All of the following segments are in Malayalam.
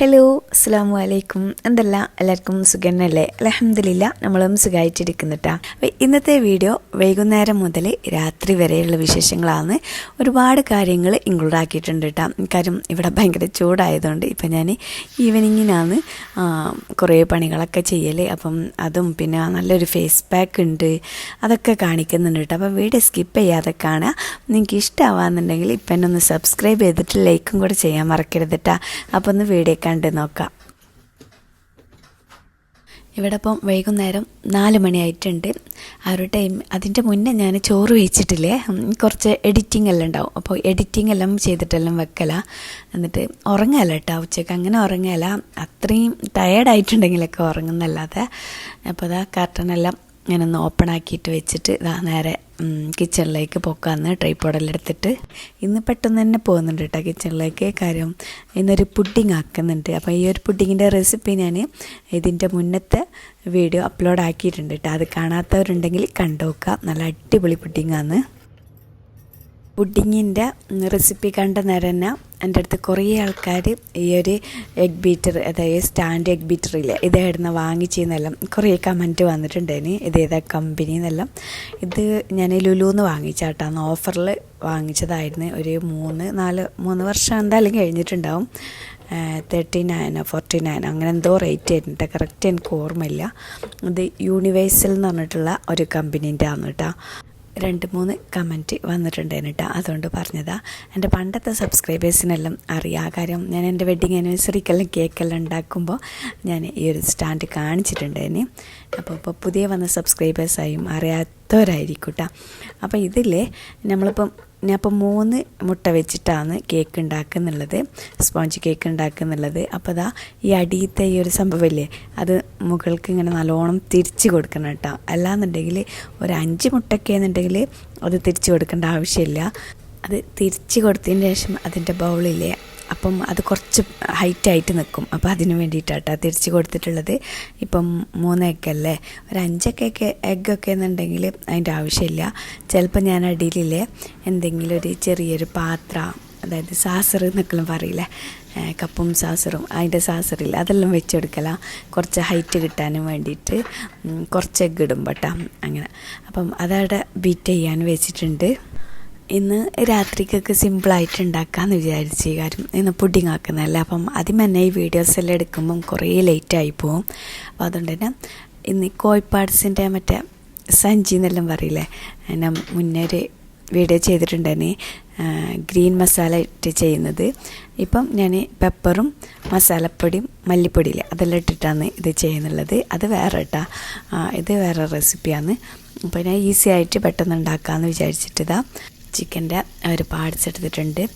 ഹലോ അസ്സാം വലൈക്കും എന്തല്ല? എല്ലാവർക്കും സുഖന്നല്ലേ? അലഹമില്ല നമ്മളും സുഖമായിട്ടിരിക്കുന്നുട്ടാ അപ്പോൾ ഇന്നത്തെ വീഡിയോ വൈകുന്നേരം മുതൽ രാത്രി വരെയുള്ള വിശേഷങ്ങളാണ്. ഒരുപാട് കാര്യങ്ങൾ ഇൻക്ലൂഡ് ആക്കിയിട്ടുണ്ട് കേട്ടോ കാര്യം ഇവിടെ ഭയങ്കര ചൂടായതുകൊണ്ട് ഇപ്പം ഞാൻ ഈവനിങ്ങിനാണ് കുറേ പണികളൊക്കെ ചെയ്യൽ അപ്പം അതും പിന്നെ നല്ലൊരു ഫേസ് പാക്ക് ഉണ്ട്. അതൊക്കെ കാണിക്കുന്നുണ്ട് കേട്ടോ അപ്പോൾ വീഡിയോ സ്കിപ്പ് ചെയ്യാതെ കാണുക നിങ്ങൾക്ക് ഇഷ്ടമാവാന്നുണ്ടെങ്കിൽ ഇപ്പം എന്നെ ഒന്ന് സബ്സ്ക്രൈബ് ചെയ്തിട്ട് ലൈക്കും കൂടെ ചെയ്യാൻ മറക്കരുത് കേട്ടോ അപ്പോൾ ഒന്ന് വീഡിയോ കണ്ട് നോക്കാം. ഇവിടെ ഇപ്പം വൈകുന്നേരം നാല് മണിയായിട്ടുണ്ട്. ആ ഒരു ടൈം അതിന്റെ മുന്നേ ഞാൻ ചോറ് വെച്ചിട്ടില്ലേ? കുറച്ച് എഡിറ്റിംഗ് എല്ലാം ഉണ്ടാവും. അപ്പോൾ എഡിറ്റിംഗ് എല്ലാം ചെയ്തിട്ടെല്ലാം വെക്കല. എന്നിട്ട് ഉറങ്ങല കേട്ടോ ഉച്ചയ്ക്ക് അങ്ങനെ ഉറങ്ങല അത്രയും ടയേർഡായിട്ടുണ്ടെങ്കിലൊക്കെ ഉറങ്ങുന്നല്ലാതെ. അപ്പോൾ അതാ കർട്ടനെല്ലാം ഞാനൊന്ന് ഓപ്പൺ ആക്കിയിട്ട് വെച്ചിട്ട് ഇതാ നേരെ കിച്ചണിലേക്ക് പോക്കാന്ന് ട്രൈപ്പോഡെല്ലാം എടുത്തിട്ട് ഇന്ന് പെട്ടെന്ന് തന്നെ പോകുന്നുണ്ട് കേട്ടോ കിച്ചണിലേക്ക് കാര്യം ഇന്നൊരു പുഡിങ് ആക്കുന്നുണ്ട്. അപ്പോൾ ഈ ഒരു പുഡിങ്ങിന്റെ റെസിപ്പി ഞാൻ ഇതിന്റെ മുന്നത്തെ വീഡിയോ അപ്ലോഡ് ആക്കിയിട്ടുണ്ട് കേട്ടോ അത് കാണാത്തവരുണ്ടെങ്കിൽ കണ്ടുനോക്കുക നല്ല അടിപൊളി പുഡിങ്ങാണ് പുഡിങ്ങിന്റെ റെസിപ്പി കണ്ട നേരം എന്റെ അടുത്ത് കുറേ ആൾക്കാർ ഈ ഒരു എഗ് ബീറ്റർ അതായത് സ്റ്റാൻഡ് എഗ് ബീറ്ററില്ലേ ഇതായിരുന്നു വാങ്ങിച്ചെന്നെല്ലാം കുറേ കമന്റ് വന്നിട്ടുണ്ടേന് ഇതേതാ കമ്പനി എന്നെല്ലാം. ഇത് ഞാൻ ലുലുന്ന് വാങ്ങിച്ചാട്ടാന്ന് ഓഫറിൽ വാങ്ങിച്ചതായിരുന്നു. ഒരു മൂന്ന് നാല് മൂന്ന് വർഷം എന്തായാലും കഴിഞ്ഞിട്ടുണ്ടാവും. തേർട്ടി നയനോ ഫോർട്ടി നയനോ അങ്ങനെ എന്തോ റേറ്റ് ആയിരുന്നു കറക്റ്റ് എനിക്ക് ഓർമ്മയില്ല. ഇത് യൂണിവേഴ്സൽ എന്ന് പറഞ്ഞിട്ടുള്ള ഒരു കമ്പനീന്റെ ആണ് കേട്ടോ രണ്ട് മൂന്ന് കമന്റ് വന്നിട്ടുണ്ടായിരുന്നു കേട്ടോ അതുകൊണ്ട് പറഞ്ഞതാ. എന്റെ പണ്ടത്തെ സബ്സ്ക്രൈബേഴ്സിനെല്ലാം അറിയാം. ആ കാര്യം ഞാൻ എന്റെ വെഡ്ഡിങ് ആനിവേഴ്സറിക്കെല്ലാം കേക്കെല്ലാം ഉണ്ടാക്കുമ്പോൾ ഞാൻ ഈ ഒരു സ്റ്റാൻഡ് കാണിച്ചിട്ടുണ്ടായിരുന്നു അപ്പോൾ ഇപ്പോൾ പുതിയ വന്ന സബ്സ്ക്രൈബേഴ്സായും അറിയാത്തവരായിരിക്കും കേട്ടോ അപ്പോൾ ഇതില്ലേ നമ്മളിപ്പം ഞാൻ അപ്പം മൂന്ന് മുട്ട വെച്ചിട്ടാണ് കേക്ക് ഉണ്ടാക്കുന്നുള്ളത്. സ്പോഞ്ച് കേക്ക് ഉണ്ടാക്കുന്നുള്ളത്. അപ്പോൾ അതാ ഈ അടിയത്തെ ഈ ഒരു സംഭവമില്ലേ അത് മുകൾക്ക് ഇങ്ങനെ നല്ലോണം തിരിച്ച് കൊടുക്കണം കേട്ടോ. അല്ലാന്നുണ്ടെങ്കിൽ ഒരു അഞ്ച് മുട്ടയൊക്കെ എന്നുണ്ടെങ്കിൽ അത് തിരിച്ച് കൊടുക്കേണ്ട ആവശ്യമില്ല. അത് തിരിച്ച് കൊടുത്തതിന് ശേഷം അതിന്റെ ബൗളില്ലേ അപ്പം അത് കുറച്ച് ഹൈറ്റായിട്ട് നിൽക്കും. അപ്പോൾ അതിന് വേണ്ടിയിട്ടാട്ടോ തിരിച്ച് കൊടുത്തിട്ടുള്ളത്. ഇപ്പം മൂന്ന് എഗ്ഗല്ലേ ഒരു അഞ്ചൊക്കെ എഗ്ഗൊക്കെ എന്നുണ്ടെങ്കിൽ അതിന്റെ ആവശ്യമില്ല. ചിലപ്പോൾ ഞാൻ അടിയിലില്ലേ എന്തെങ്കിലും ഒരു ചെറിയൊരു പാത്രം അതായത് സാസർ എന്നൊക്കെ പറയില്ലേ? കപ്പും സാസറും അതിന്റെ സാസറില്ല അതെല്ലാം വെച്ചെടുക്കല കുറച്ച് ഹൈറ്റ് കിട്ടാനും വേണ്ടിയിട്ട് കുറച്ച് എഗ്ഗ് ഇടും പട്ടാ അങ്ങനെ. അപ്പം അതവിടെ ബീറ്റ് ചെയ്യാൻ വെച്ചിട്ടുണ്ട്. ഇന്ന് രാത്രിക്കൊക്കെ സിമ്പിളായിട്ട് ഉണ്ടാക്കാമെന്ന് വിചാരിച്ച് കാര്യം ഇന്ന് പുഡിങ് ആക്കുന്നതല്ലേ. അപ്പം ആദ്യം തന്നെ ഈ വീഡിയോസ് എല്ലാം എടുക്കുമ്പം കുറേ ലേറ്റായി പോവും. അപ്പോൾ അതുകൊണ്ട് തന്നെ ഇന്ന് കോഴിപ്പാട്സിന്റെ മറ്റേ സഞ്ചി എന്നെല്ലാം പറയില്ലേ? ഞാൻ മുന്നേ ഒരു വീഡിയോ ചെയ്തിട്ടുണ്ടായിരുന്നു. ഗ്രീൻ മസാല ഇട്ട് ചെയ്യുന്നത്. ഇപ്പം ഞാൻ പെപ്പറും മസാലപ്പൊടിയും മല്ലിപ്പൊടിയില്ലേ അതെല്ലാം ഇട്ടിട്ടാണ് ഇത് ചെയ്യുന്നുള്ളത്. അത് വേറെ ഇട്ടാ ഇത് വേറെ റെസിപ്പിയാണ് അപ്പോൾ ഞാൻ ഈസി ആയിട്ട് പെട്ടെന്ന് ഉണ്ടാക്കാമെന്ന് വിചാരിച്ചിട്ടിതാ ചിക്കന്റെ ഒരു പാർട്സ് എടുത്തിട്ടുണ്ട്.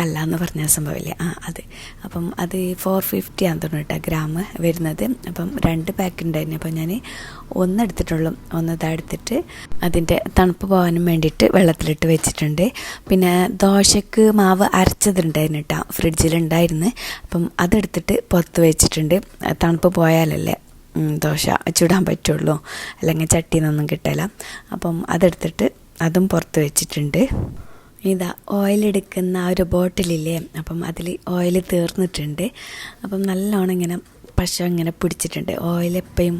കല്ല എന്ന് പറഞ്ഞ സംഭവമില്ലേ? ആ അത്. അപ്പം അത് ഫോർ ഫിഫ്റ്റി ആണ് തോന്നുന്നു കേട്ടോ ഗ്രാം വരുന്നത്. അപ്പം രണ്ട് പാക്ക് ഉണ്ടായിരുന്നു. അപ്പം ഞാൻ ഒന്നെടുത്തിട്ടുള്ളൂ ഒന്ന് എടുത്തിട്ട് അതിന്റെ തണുപ്പ് പോകാനും വേണ്ടിയിട്ട് വെള്ളത്തിലിട്ട് വെച്ചിട്ടുണ്ട്. പിന്നെ ദോശക്ക് മാവ് അരച്ചതുണ്ടായിരുന്നു കേട്ടോ. ഫ്രിഡ്ജിലുണ്ടായിരുന്നു. അപ്പം അതെടുത്തിട്ട് പുറത്ത് വെച്ചിട്ടുണ്ട്. തണുപ്പ് പോയാലല്ലേ ദോശ ചുടാൻ പറ്റുള്ളൂ. അല്ലെങ്കിൽ ചട്ടിന്നൊന്നും കിട്ടില്ല അപ്പം അതെടുത്തിട്ട് അതും പുറത്ത് വെച്ചിട്ടുണ്ട്. ഇതാ ഓയിലെടുക്കുന്ന ആ ഒരു ബോട്ടിലില്ലേ അപ്പം അതിൽ ഓയിൽ തീർന്നിട്ടുണ്ട്. അപ്പം നല്ലോണം ഇങ്ങനെ പശ ഇങ്ങനെ പിടിച്ചിട്ടുണ്ട്. ഓയിൽ എപ്പോഴും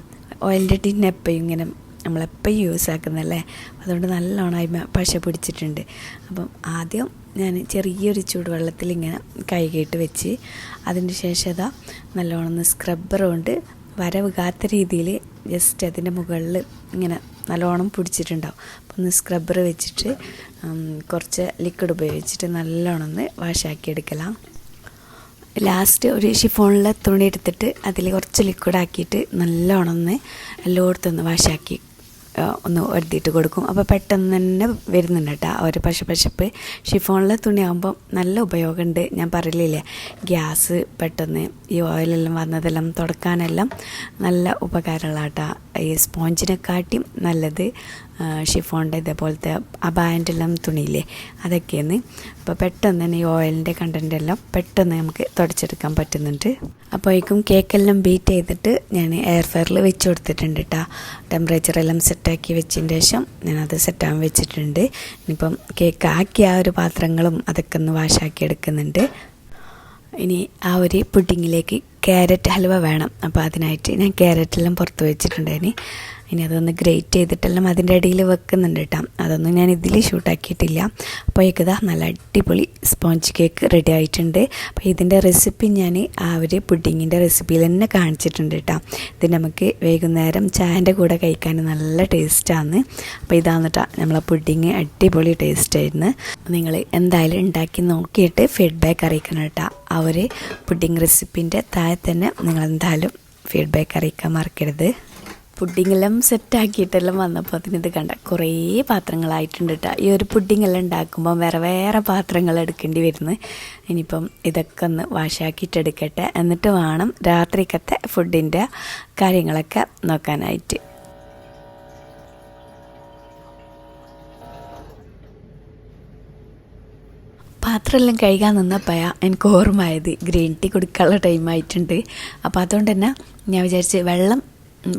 ഓയിലിന്റെ ടിൻ എപ്പോഴും ഇങ്ങനെ നമ്മളെപ്പോഴും യൂസ് ആക്കുന്നല്ലേ അതുകൊണ്ട് നല്ലോണം അതിമ പശ പിടിച്ചിട്ടുണ്ട്. അപ്പം ആദ്യം ഞാൻ ചെറിയൊരു ചൂടുവെള്ളത്തിൽ ഇങ്ങനെ കൈകേട്ട് വെച്ച് അതിന് ശേഷം അതാ നല്ലോണം സ്ക്രബ്ബർ കൊണ്ട് വരവുകാത്ത രീതിയിൽ ജസ്റ്റ് അതിന്റെ മുകളിൽ ഇങ്ങനെ നല്ലോണം പിടിച്ചിട്ടുണ്ടാവും. ഒന്ന് സ്ക്രബ്ബർ വെച്ചിട്ട് കുറച്ച് ലിക്വിഡ് ഉപയോഗിച്ചിട്ട് നല്ലോണം ഒന്ന് വാഷാക്കി എടുക്കലാം. ലാസ്റ്റ് ഒരു ഷിഫോണിലെ തുണി എടുത്തിട്ട് അതിൽ കുറച്ച് ലിക്വിഡ് ആക്കിയിട്ട് നല്ലോണം ഒന്ന് എല്ലായിടത്തൊന്ന് വാഷാക്കി ഒന്ന് ഒരുതിയിട്ട് കൊടുക്കും. അപ്പോൾ പെട്ടെന്ന് തന്നെ വരുന്നുണ്ട് കേട്ടോ ഒരു പശ പശപ്പ്. ഷിഫോണിലെ തുണിയാകുമ്പോൾ നല്ല ഉപയോഗമുണ്ട്. ഞാൻ പറയില്ലേ ഗ്യാസ് പെട്ടെന്ന് ഈ ഓയിലെല്ലാം വന്നതെല്ലാം തുടക്കാനെല്ലാം നല്ല ഉപകാരമുള്ള കേട്ടോ ഈ സ്പോഞ്ചിനെക്കാട്ടിയും നല്ലത്. ഷിഫോണിന്റെ ഇതേപോലത്തെ ആ ബാൻഡെല്ലാം തുണിയില്ലേ അതൊക്കെയാണ്. അപ്പോൾ പെട്ടെന്ന് തന്നെ ഈ ഓയിലിന്റെ കണ്ടന്റ് എല്ലാം പെട്ടെന്ന് നമുക്ക് തുടച്ചെടുക്കാൻ പറ്റുന്നുണ്ട്. അപ്പോഴേക്കും കേക്കെല്ലാം ബീറ്റ് ചെയ്തിട്ട് ഞാൻ എയർ ഫയറിൽ വെച്ച് കൊടുത്തിട്ടുണ്ട് കേട്ടോ ടെമ്പറേച്ചർ എല്ലാം സെറ്റാക്കി വെച്ചതിന് ശേഷം ഞാനത് സെറ്റാകാൻ വെച്ചിട്ടുണ്ട്. ഇനിയിപ്പം കേക്ക് ആക്കി ആ ഒരു പാത്രങ്ങളും അതൊക്കെ ഒന്ന് വാഷാക്കി എടുക്കുന്നുണ്ട്. ഇനി ആ ഒരു പുഡിങ്ങിലേക്ക് ക്യാരറ്റ് ഹൽവ വേണം. അപ്പോൾ അതിനായിട്ട് ഞാൻ ക്യാരറ്റെല്ലാം പുറത്ത് വെച്ചിട്ടുണ്ടായിന്. ഇനി അതൊന്ന് ഗ്രേറ്റ് ചെയ്തിട്ടെല്ലാം അതിന്റെ ഇടയിൽ വെക്കുന്നുണ്ട് കേട്ടോ. അതൊന്നും ഞാൻ ഇതിൽ ഷൂട്ടാക്കിയിട്ടില്ല. അപ്പോൾ ഇതാ നല്ല അടിപൊളി സ്പോഞ്ച് കേക്ക് റെഡി ആയിട്ടുണ്ട്. അപ്പോൾ ഇതിന്റെ റെസിപ്പി ഞാൻ ആ ഒരു പുഡിങ്ങിന്റെ റെസിപ്പിയിൽ തന്നെ കാണിച്ചിട്ടുണ്ട് കേട്ടോ. ഇത് നമുക്ക് വൈകുന്നേരം ചായന്റെ കൂടെ കഴിക്കാൻ നല്ല ടേസ്റ്റാണ് അപ്പോൾ ഇതാണ് കേട്ടോ നമ്മളെ പുഡിങ് അടിപൊളി ടേസ്റ്റ് ആയിരുന്നു. നിങ്ങൾ എന്തായാലും ഉണ്ടാക്കി നോക്കിയിട്ട് ഫീഡ്ബാക്ക് അറിയിക്കണം കേട്ടോ. ആ ഒരു പുഡിങ് റെസിപ്പിന്റെ താഴെ തന്നെ നിങ്ങൾ എന്തായാലും ഫീഡ്ബാക്ക് അറിയിക്കാൻ മറക്കരുത്. പുഡിങ്ങെല്ലാം സെറ്റാക്കിയിട്ടെല്ലാം വന്നപ്പോൾ അതിനിത് കണ്ട കുറേ പാത്രങ്ങളായിട്ടുണ്ട് കേട്ടോ ഈ ഒരു പുഡിങ്ങെല്ലാം ഉണ്ടാക്കുമ്പോൾ വേറെ വേറെ പാത്രങ്ങൾ എടുക്കേണ്ടി വരുന്നു. ഇനിയിപ്പം ഇതൊക്കെ ഒന്ന് വാഷാക്കിയിട്ട് എടുക്കട്ടെ എന്നിട്ട് വേണം രാത്രിക്കത്തെ ഫുഡിന്റെ കാര്യങ്ങളൊക്കെ നോക്കാനായിട്ട്. പാത്രമെല്ലാം കഴുകാൻ നിന്നപ്പോഴാ എനിക്ക് ഓർമ്മയായത് ഗ്രീൻ ടീ കുടിക്കാനുള്ള ടൈം ആയിട്ടുണ്ട്. അപ്പോൾ അതുകൊണ്ട് തന്നെ ഞാൻ വിചാരിച്ച് വെള്ളം